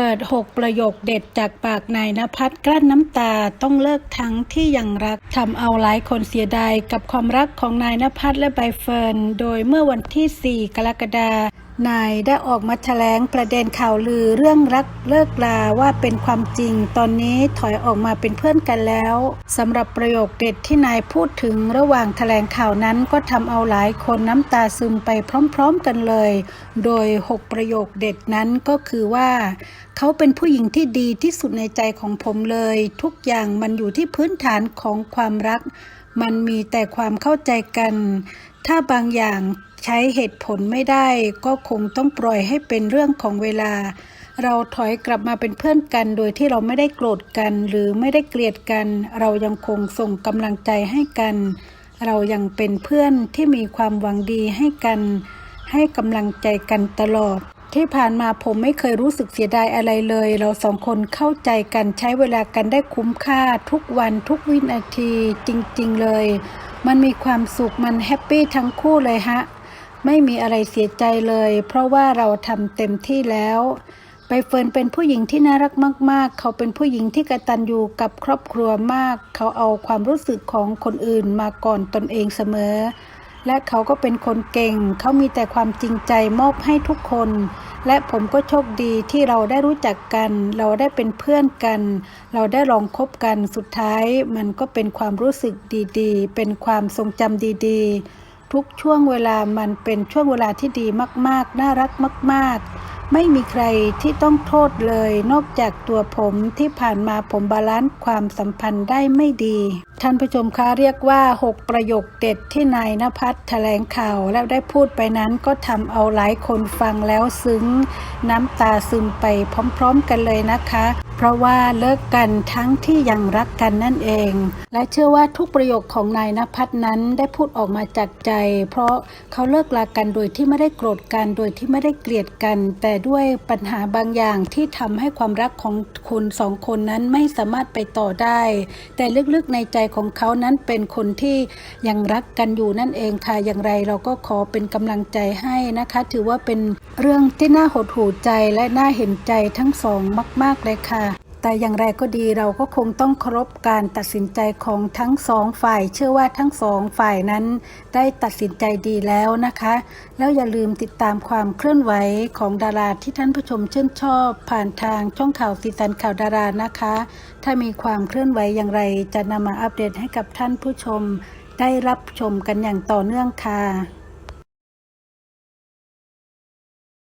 เปิด 6 ประโยคเด็ดจากปากนายนภัสกลั้นน้ำตาต้องเลิกทั้งที่ยังรักทำเอาหลายคนเสียดายกับความรักของนายนภัสและใบเฟิร์น โดยเมื่อวันที่ 4 กรกฎาคม นายได้ออกมาแถลงประเด็นข่าวลือเรื่องรักเลิกลาว่าเป็นความจริง ตอนนี้ถอยออกมาเป็นเพื่อนกันแล้วสำหรับประโยคเด็ดที่นายพูดถึงระหว่างแถลงข่าวนั้นก็ทำเอาหลายคนน้ำตาซึมไปพร้อมๆกันเลย โดย 6 ประโยคเด็ดนั้นก็คือว่า เขาเป็นผู้หญิงที่ดีที่สุดในใจของผมเลย ทุกอย่างมันอยู่ที่พื้นฐานของความรัก มันมีแต่ความเข้าใจกัน ถ้าบางอย่าง ใช้เหตุผลไม่ได้ ก็คงต้องปล่อยให้เป็นเรื่องของเวลา เราถอยกลับมาเป็นเพื่อนกัน โดยที่เราไม่ได้โกรธกัน หรือไม่ได้เกลียดกัน เรายังคงส่งกำลังใจให้กัน เรายังเป็นเพื่อนที่มีความหวังดีให้กัน ให้กำลังใจกันตลอดที่ผ่านมาผมไม่เคยรู้สึกเสียดายอะไรเลย เราสองคนเข้าใจกันใช้เวลากันได้คุ้มค่าทุกวันทุกวินาทีจริงๆเลย มันมีความสุขมันแฮปปี้ทั้งคู่เลยฮะ ไม่มีอะไรเสียใจเลย เพราะว่าเราทำเต็มที่แล้วใบเฟิร์นเป็นผู้หญิงที่น่ารักมาก ๆ เขาเป็นผู้หญิงที่กระตัญญูกับครอบครัวมาก เขาเอาความรู้สึกของคนอื่นมาก่อนตนเองเสมอ และเขาก็เป็นคนเก่ง เขามีแต่ความจริงใจมอบให้ทุกคน และผมก็โชคดีที่เราได้รู้จักกัน เราได้เป็นเพื่อนกัน เราได้ลองคบกัน สุดท้ายมันก็เป็นความรู้สึกดี ๆ เป็นความทรงจำดี ๆ ทุกช่วงเวลามันเป็นช่วงเวลาที่ดีมากๆ น่ารักมาก ๆ ไม่มีใครที่ต้องโทษเลย นอกจากตัวผมที่ผ่านมาผมบาลานซ์ความสัมพันธ์ได้ไม่ดี ท่านผู้ชมคะเรียกว่า 6 ประโยคเด็ดที่นายนภัสแถลงข่าวแล้วได้พูดไปนั้นก็ทำเอาหลายคนฟังแล้วซึ้ง น้ำตาซึมไปพร้อม ๆ กันเลยนะคะ เพราะว่าเลิกกันทั้งที่ยังรักกันนั่นเอง และเชื่อว่าทุกประโยคของนายนภัสนั้นได้พูดออกมาจากใจ เพราะเขาเลิกลากันโดยที่ไม่ได้โกรธกันโดยที่ไม่ได้เกลียดกัน แต่ด้วยปัญหาบางอย่างที่ทำให้ความรักของคุณสองคนนั้นไม่สามารถไปต่อได้ แต่ลึกๆในใจของเขานั้นเป็นคนที่ยังรักกันอยู่นั่นเองค่ะอย่างไรเราก็ขอเป็นกำลังใจให้นะคะ ถือว่าเป็นเรื่องที่น่าหดหู่ใจและน่าเห็นใจทั้งสองมาก ๆเลยค่ะ แต่อย่างไรก็ดีเราก็คงต้องเคารพการตัดสินใจของทั้งสองฝ่าย เชื่อว่าทั้งสองฝ่ายนั้นได้ตัดสินใจดีแล้วนะคะ แล้วอย่าลืมติดตามความเคลื่อนไหวของดาราที่ท่านผู้ชมชื่นชอบ ผ่านทางช่องข่าวสีสันข่าวดารานะคะ ถ้ามีความเคลื่อนไหวอย่างไร จะนำมาอัปเดตให้กับท่านผู้ชม ได้รับชมกันอย่างต่อเนื่องค่ะ